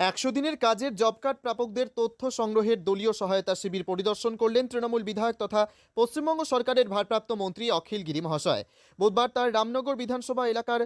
একশো দিনের কাজের জব কার্ড প্রাপকদের তথ্য সংগ্রহের দলীয় সহায়তা শিবির পরিদর্শন করলেন তৃণমূল বিধায়ক তথা পশ্চিমবঙ্গ সরকারের ভারপ্রাপ্ত মন্ত্রী অখিল গিরি মহাশয়। বুধবার তার রামনগর বিধানসভা এলাকার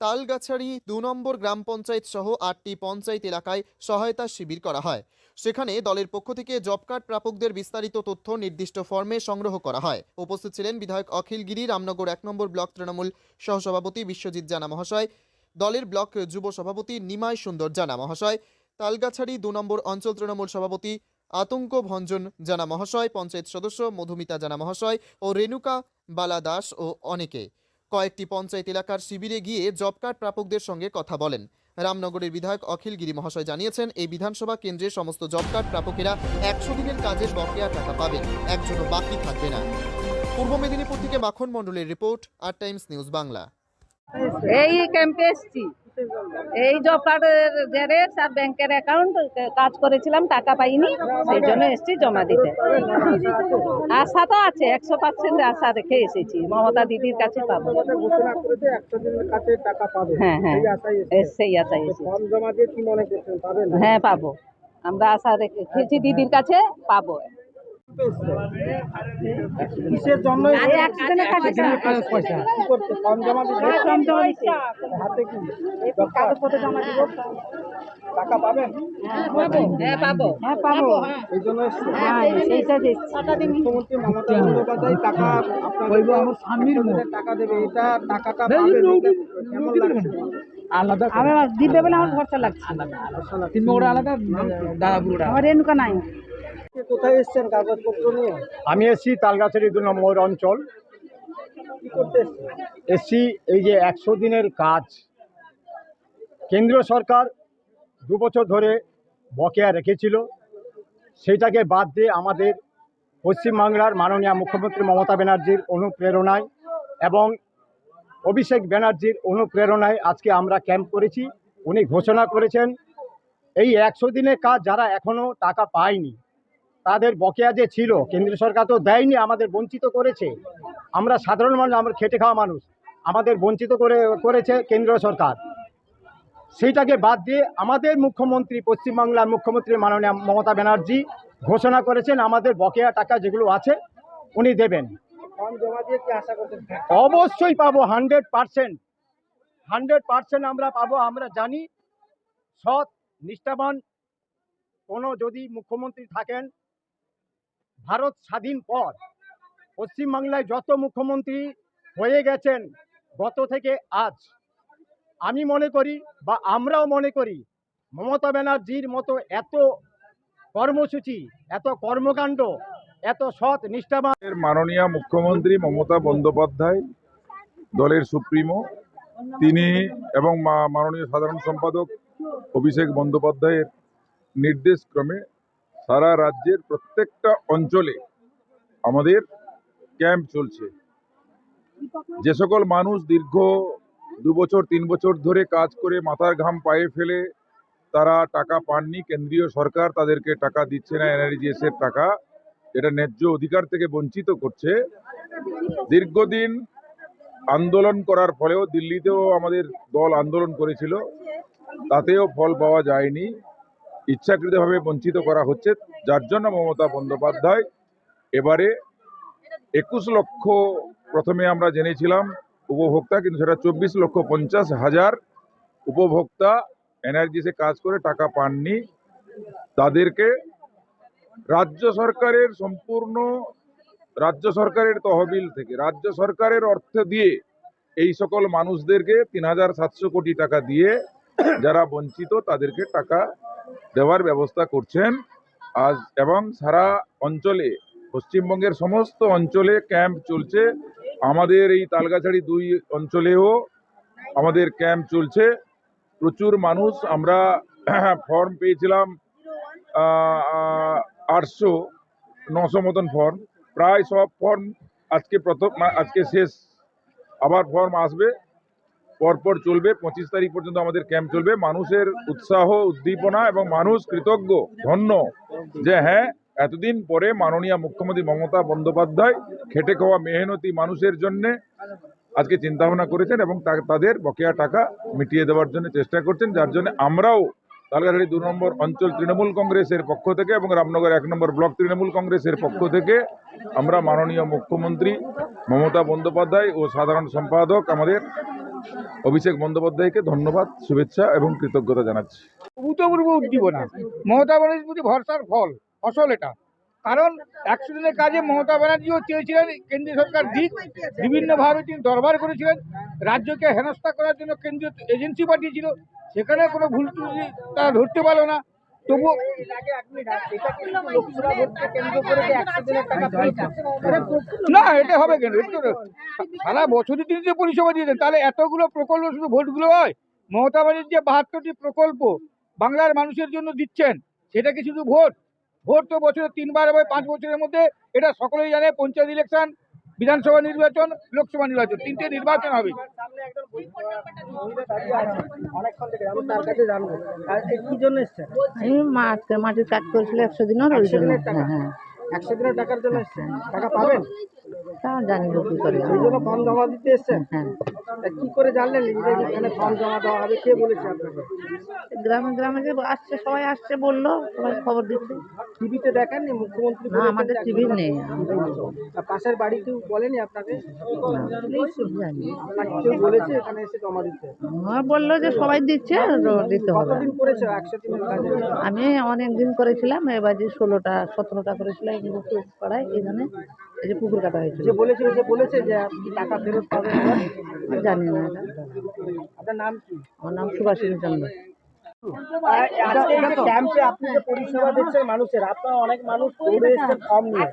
তালগাছাড়ি দু নম্বর গ্রাম পঞ্চায়েত সহ আটটি পঞ্চায়েত এলাকায় সহায়তা শিবির করা হয়। সেখানে দলের পক্ষ থেকে জব কার্ড প্রাপকদের বিস্তারিত তথ্য নির্দিষ্ট ফর্মে সংগ্রহ করা হয়। উপস্থিত ছিলেন বিধায়ক অখিল গিরি রামনগর এক নম্বর ব্লক তৃণমূল সহসভাপতি বিশ্বজিৎ জানা মহাশয়, দলের ব্লক যুব সভাপতি নিমাই সুন্দর জানা মহাশয় তালগাছাড়ি দু নম্বর অঞ্চল তৃণমূল সভাপতি আতঙ্ক ভঞ্জন জানা মহাশয়, পঞ্চায়েত সদস্য মধুমিতা জানা মহাশয় ও রেণুকা বালা দাস ও অনেকে। কয়েকটি পঞ্চায়েত এলাকার শিবিরে গিয়ে জব কার্ড প্রাপকদের সঙ্গে কথা বলেন। রামনগরের বিধায়ক অখিল গিরি মহাশয় জানিয়েছেন, এই বিধানসভা কেন্দ্রে সমস্ত জব কার্ড প্রাপকেরা একশো দিনের কাজের বকেয়া টাকা পাবেন, একজনও বাকি থাকবে না। পূর্ব মেদিনীপুর থেকে মাখন মণ্ডলের রিপোর্ট, আর টাইমস নিউজ বাংলা। এই ক্যাম্পে এসছি। এই জব কার্ডের জেরক্স আর ব্যাংকের অ্যাকাউন্ট কাজ করেছিলাম টাকা পাইনি সেই জন্য এসছি জমা দিতে। আশা তো আছে একশো পার্সেন্ট আশা রেখে এসেছি মমতা দিদির কাছে পাবো। হ্যাঁ হ্যাঁ সেই আশায় হ্যাঁ পাবো। আমরা আশা রেখেছি দিদির কাছে পাবো। কিসের জন্য? জমা দিতে ফর্ম জমা দিতে। হাতে কি? কাগজপত্র জমা দিব? টাকা পাবেন হ্যাঁ পাবো। হ্যাঁ পাবো। এই জন্য হ্যাঁ মুখ্যমন্ত্রী মমতা বন্দ্যোপাধ্যায় টাকা আমার স্বামীর টাকা দেবে এটা টাকাটা আলাদা আমার দিবে বলে আমার ভরসা লাগছে। তিন আলাদা দাদাপুরোটা আমার রেণুকা নাই। কোথায় এসছেন কাগজপত্র নিয়ে? আমি এসছি তালগাছের দু নম্বর অঞ্চল। এসছি এই যে একশো দিনের কাজ। কেন্দ্রীয় সরকার দু বছর ধরে বকেয়া রেখেছিল। সেইটাকে বাদ দিয়ে আমাদের পশ্চিমবাংলার মাননীয় মুখ্যমন্ত্রী মমতা ব্যানার্জির অনুপ্রেরণায় এবং অভিষেক ব্যানার্জির অনুপ্রেরণায় আজকে আমরা ক্যাম্প করেছি। উনি ঘোষণা করেছেন এই একশো দিনের কাজ যারা এখনও টাকা পায়নি তাদের বকেয়া যে ছিল, কেন্দ্রীয় সরকার তো দেয়নি, আমাদের বঞ্চিত করেছে। আমরা সাধারণ মানুষ, আমরা খেটে খাওয়া মানুষ, আমাদের বঞ্চিত করে, করেছে কেন্দ্র সরকার। সেইটাকে বাদ দিয়ে আমাদের মুখ্যমন্ত্রী, পশ্চিমবাংলার মুখ্যমন্ত্রী মাননীয় মমতা ব্যানার্জি ঘোষণা করেছেন, আমাদের বকেয়া টাকা যেগুলো আছে, উনি দেবেন। অবশ্যই পাবো, হান্ড্রেড পার্সেন্ট। হান্ড্রেড পার্সেন্ট আমরা পাবো, আমরা জানি, সৎ, নিষ্ঠাবান, কোনো যদি মুখ্যমন্ত্রী থাকেন ভারত স্বাধীন পর পশ্চিমবাংলায় যত মুখ্যমন্ত্রী হয়ে গেছেন গত থেকে আজ, আমি মনে করি বা আমরাও মনে করি মমতা ব্যানার্জির মতো এত কর্মসূচি, এত কর্মকাণ্ড, এত সৎ নিষ্ঠাবান মাননীয় মুখ্যমন্ত্রী মমতা বন্দ্যোপাধ্যায়, দলের সুপ্রিমো, তিনি এবং মাননীয় সাধারণ সম্পাদক অভিষেক বন্দ্যোপাধ্যায়ের নির্দেশক্রমে সারা রাজ্যের প্রত্যেকটা অঞ্চলে আমাদের ক্যাম্প চলছে। যে সকল মানুষ দীর্ঘ দু বছর, তিন বছর ধরে কাজ করে মাথার ঘাম পায়ে ফেলে, তারা টাকা পাননি, কেন্দ্রীয় সরকার তাদেরকে টাকা দিচ্ছে না এনআরজিএস এর টাকা। এটা ন্যায্য অধিকার থেকে বঞ্চিত করছে। দীর্ঘদিন আন্দোলন করার ফলেও দিল্লিতেও আমাদের দল আন্দোলন করেছিল, তাতেও ফল পাওয়া যায়নি। ইচ্ছাকৃতভাবে বঞ্চিত করা হচ্ছে, যার জন্য মমতা বন্দ্যোপাধ্যায় এবারে একুশ লক্ষ প্রথমে আমরা জেনেছিলাম উপভোক্তা, কিন্তু সেটা চব্বিশ লক্ষ পঞ্চাশ হাজার উপভোক্তা এনার্জিসে কাজ করে টাকা পাননি। তাদেরকে রাজ্য সরকারের সম্পূর্ণ, রাজ্য সরকারের তহবিল থেকে, রাজ্য সরকারের অর্থ দিয়ে এই সকল মানুষদেরকে তিন হাজার সাতশো কোটি টাকা দিয়ে যারা বঞ্চিত, তাদেরকে টাকা দেওয়ার ব্যবস্থা করছেন। আজ এবং সারা অঞ্চলে, পশ্চিমবঙ্গের সমস্ত অঞ্চলে ক্যাম্প চলছে। আমাদের এই তালগাছাড়ি দুই অঞ্চলেও আমাদের ক্যাম্প চলছে। প্রচুর মানুষ আমরা ফর্ম পেয়েছিলাম আটশো, নশো মতন ফর্ম। প্রায় সব ফর্ম আজকে প্রথম, আজকে শেষ। আবার ফর্ম আসবে। পরপর চলবে, পঁচিশ তারিখ পর্যন্ত আমাদের ক্যাম্প চলবে। মানুষের উৎসাহ, উদ্দীপনা এবং মানুষ কৃতজ্ঞ, ধন্য যে হ্যাঁ এতদিন পরে মাননীয় মুখ্যমন্ত্রী মমতা বন্দ্যোপাধ্যায় খেটে খাওয়া মেহনতি মানুষের জন্যে আজকে চিন্তা ভাবনা করেছেন এবং তাদের বকেয়া টাকা মিটিয়ে দেওয়ার জন্য চেষ্টা করছেন, যার জন্য আমরাও তালগাছড়ি দু নম্বর অঞ্চল তৃণমূল কংগ্রেসের পক্ষ থেকে এবং রামনগর এক নম্বর ব্লক তৃণমূল কংগ্রেসের পক্ষ থেকে আমরা মাননীয় মুখ্যমন্ত্রী মমতা বন্দ্যোপাধ্যায় ও সাধারণ সম্পাদক আমাদের অভিষেক বন্দ্যোপাধ্যায়কে ধন্যবাদ, শুভেচ্ছা এবং কৃতজ্ঞতা জানাচ্ছি। অভূতপূর্ব উদ্দীপনা। মমতা ব্যানার্জির প্রতি ভরসার ফল, ফসল এটা। কারণ একশো দিনের কাজে মমতা ব্যানার্জিও চেয়েছিলেন কেন্দ্রীয় সরকার দিক বিভিন্নভাবে তিনি দরবার করেছিলেন, রাজ্যকে হেনস্থা করার জন্য কেন্দ্রীয় এজেন্সি পাঠিয়েছিল, সেখানে কোনো ভুল ত্রুটি তারা ধরতে পারল না। প্রকৃত না, এটা হবে কেন? সারা বছরই তিনি যে পরিষেবা দিয়েছেন, তাহলে এতগুলো প্রকল্প শুধু ভোটগুলো হয়? মমতা ব্যানার্জির যে বাহাত্তরটি প্রকল্প বাংলার মানুষের জন্য দিচ্ছেন, সেটা কি শুধু ভোট? ভোট তো বছরে তিনবার হবে পাঁচ বছরের মধ্যে, এটা সকলেই জানে, পঞ্চায়েত ইলেকশন বিধানসভা নির্বাচন লোকসভা নির্বাচন তিনটে নির্বাচন হবে। আমি তার কাছে জানব আর এ কি জন্য এসছেন? আমি মাঠ মাটির কাজ করেছিল একশো দিনের একশো দিনের টাকার জন্য এসছেন? টাকা পাবেন? জানি না কি করে জন্য ফর্ম জমা দিতে এসছেন? হ্যাঁ। তা কি করে জানলেন? যে এখানে ফর্ম জমা দেওয়া হবে কে বলেছে আপনাকে? গ্রামে গ্রামে যে আসছে সবাই আসছে বলল সবাই খবর দিচ্ছে। টিভিতে দেখেননি মুখ্যমন্ত্রী না আমাদের টিভি নেই আর পাশের বাড়ি কেউ বলেনি আপনাকে? জানি আপনাকে কেউ বলেছে এখানে এসে জমা দিতে? আমার বলল যে সবাই দিচ্ছে দিতে হবে। কতদিন করেছে? একশো দিনের কাজে? আমি অনেক দিন করেছিলাম এবার যে ষোলোটা সতেরোটা করেছিলাম এখানে এই যে পুকুর কাটা হয়েছিল। যে বলেছিল যে বলেছে যে আপনি টাকা ফেরত পাবেন? জানি না এটা। আপনার নাম কি? আমার নাম সুভাষিনী চন্দ্র। আর আজকে এই ক্যাম্পে আপনি যে পরিষেবা দিচ্ছেন মানুষের আপনার অনেক মানুষ দৌড়ে এসছেন ফর্ম নিয়ে।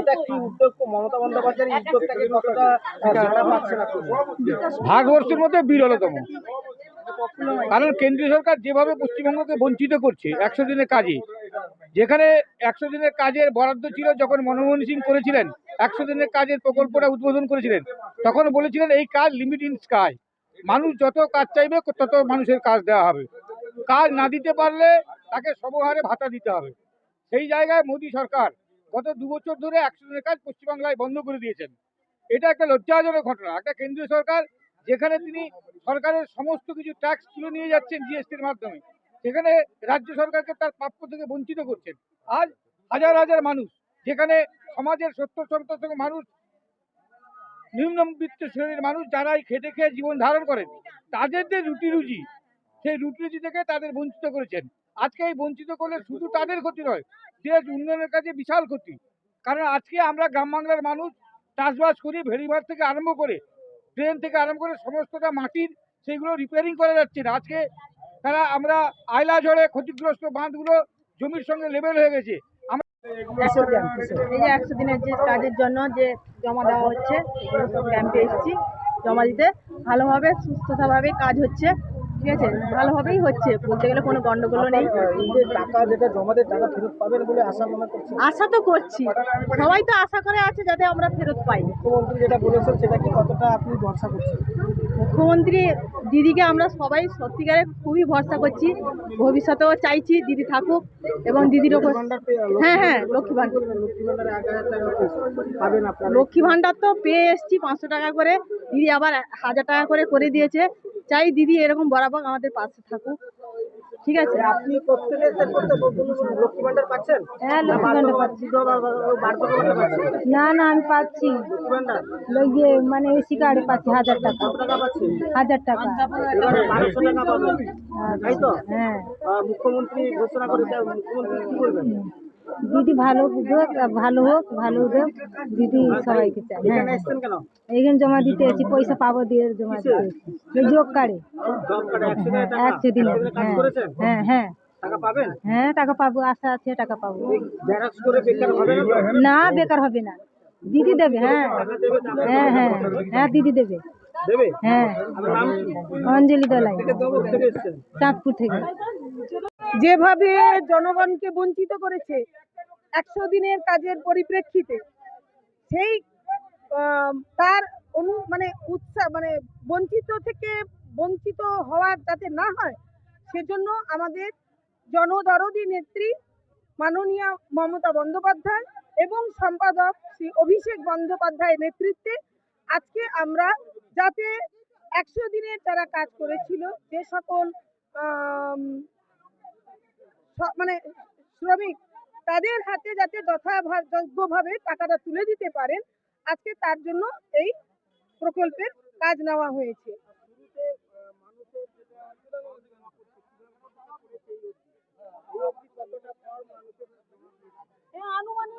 এটা কি উদ্যোগ মমতা বন্দ্যোপাধ্যায়ের উদ্যোগটাকে কতটা সাড়া ভারতবর্ষের মধ্যে বিরলতম। কারণ কেন্দ্রীয় সরকার যেভাবে পশ্চিমবঙ্গকে বঞ্চিত করছে একশো দিনের কাজে যেখানে একশো দিনের কাজের বরাদ্দ ছিল, যখন মনমোহন সিং করেছিলেন, একশো দিনের কাজের প্রকল্পটা উদ্বোধন করেছিলেন, তখন বলেছিলেন এই কাজ লিমিট ইন স্কাই মানুষ যত কাজ চাইবে, তত মানুষের কাজ দেওয়া হবে। কাজ না দিতে পারলে তাকে সমহারে ভাতা দিতে হবে। সেই জায়গায় মোদী সরকার গত দু বছর ধরে একশো দিনের কাজ পশ্চিমবাংলায় বন্ধ করে দিয়েছেন। এটা একটা লজ্জাজনক ঘটনা। একটা কেন্দ্রীয় সরকার যেখানে তিনি সরকারের সমস্ত কিছু ট্যাক্স তুলে নিয়ে যাচ্ছেন জিএসটির মাধ্যমে। সেখানে রাজ্য সরকারকে তার প্রাপ্য থেকে বঞ্চিত করছেন। আজ হাজার হাজার মানুষ, যেখানে সমাজের সত্তর শতাংশ মানুষ, নিম্নবিত্ত শ্রেণির মানুষ যারা খেটে খেয়ে জীবন ধারণ করেন, তাদের যে রুটি রুজি, সেই রুটি রুজি থেকে তাদের বঞ্চিত করেছেন। আজকে এই বঞ্চিত করলে শুধু তাদের ক্ষতি নয়, দেশ উন্নয়নের কাছে বিশাল ক্ষতি। কারণ আজকে আমরা গ্রাম বাংলার মানুষ চাষবাস করি ভেড়িমার থেকে আরম্ভ করে ট্রেন থেকে আরম্ভ করে সমস্তটা মাটির সেইগুলো রিপেয়ারিং করা যাচ্ছে না। আজকে তারা আমরা আয়লা ঝড়ে ক্ষতিগ্রস্ত বাঁধগুলো জমির সঙ্গে লেবেল হয়ে গেছে। এই যে একশো দিনের যে কাজের জন্য যে জমা দেওয়া হচ্ছে ক্যাম্পে এসেছি জমা দিতে। ভালোভাবে সুস্থতাভাবে কাজ হচ্ছে ঠিক আছে? ভালোভাবেই হচ্ছে বলতে গেলে কোনো গন্ডগোলও নেই। যে টাকা যেটা জমা দিয়ে টাকা ফেরত পাবেন বলে আশা মনে আশা তো করছি। সবাই তো আশা করে আছে যাতে আমরা ফেরত পাই। মুখ্যমন্ত্রী যেটা বলেছেন সেটা কি কতটা আপনি ভরসা করছেন? মুখ্যমন্ত্রী দিদিকে আমরা সবাই সত্যিকারে খুবই ভরসা করছি। ভবিষ্যতেও চাইছি দিদি থাকুক এবং দিদির ওপর হ্যাঁ হ্যাঁ লক্ষ্মী ভাণ্ডার। লক্ষ্মী ভাণ্ডার তো পেয়ে এসছি পাঁচশো টাকা করে। দিদি আবার হাজার টাকা করে করে দিয়েছে। চাই দিদি এরকম বরাবর আমাদের পাশে থাকুক। ঠিক আছে। আপনি প্রত্যেকের লক্ষ্মী ভান্ডার পাচ্ছেন? হ্যাঁ লক্ষ্মী ভান্ডার পাচ্ছি। না না আমি পাচ্ছি। ইয়ে মানে এসি কার্ডে পাচ্ছি হাজার টাকা। হাজার টাকা। তো? হ্যাঁ। মুখ্যমন্ত্রী ঘোষণা করেছে মুখ্যমন্ত্রী কি বলবেন? দিদি ভালো হোক ভালো হোক ভালো হোক দিদি সবাইকে চাই হ্যাঁ। এখানে এইখানে জমা দিতে এসেছি পয়সা পাবো দিয়ে জমা দিতে এসেছি। যোগ কার্ডে। একশো দিনে। হ্যাঁ। হ্যাঁ হ্যাঁ। টাকা হ্যাঁ টাকা পাবো আশা আছে টাকা পাবো। জেরক্স করে বেকার হবে না বেকার হবে না। দিদি দেবে হ্যাঁ। হ্যাঁ হ্যাঁ। হ্যাঁ দিদি দেবে। দেবে? হ্যাঁ? অঞ্জলি দলাই। চাঁদপুর থেকে। যেভাবে জনগণকে বঞ্চিত করেছে একশো দিনের কাজের পরিপ্রেক্ষিতে সেই তার অনু মানে উৎসাহ মানে বঞ্চিত থেকে বঞ্চিত হওয়ার যাতে না হয়, সেজন্য আমাদের জনদরদি নেত্রী মাননীয় মমতা বন্দ্যোপাধ্যায় এবং সম্পাদক শ্রী অভিষেক বন্দ্যোপাধ্যায়ের নেতৃত্বে আজকে আমরা যাতে একশো দিনের যারা কাজ করেছিল, যে সকল মানে শ্রমিক তাদের হাতে যাতে যথাযোগ্যভাবে টাকাটা তুলে দিতে পারেন, আজকে তার জন্য এই প্রকল্পের কাজ নেওয়া হয়েছে। হ্যাঁ, আনুমানিক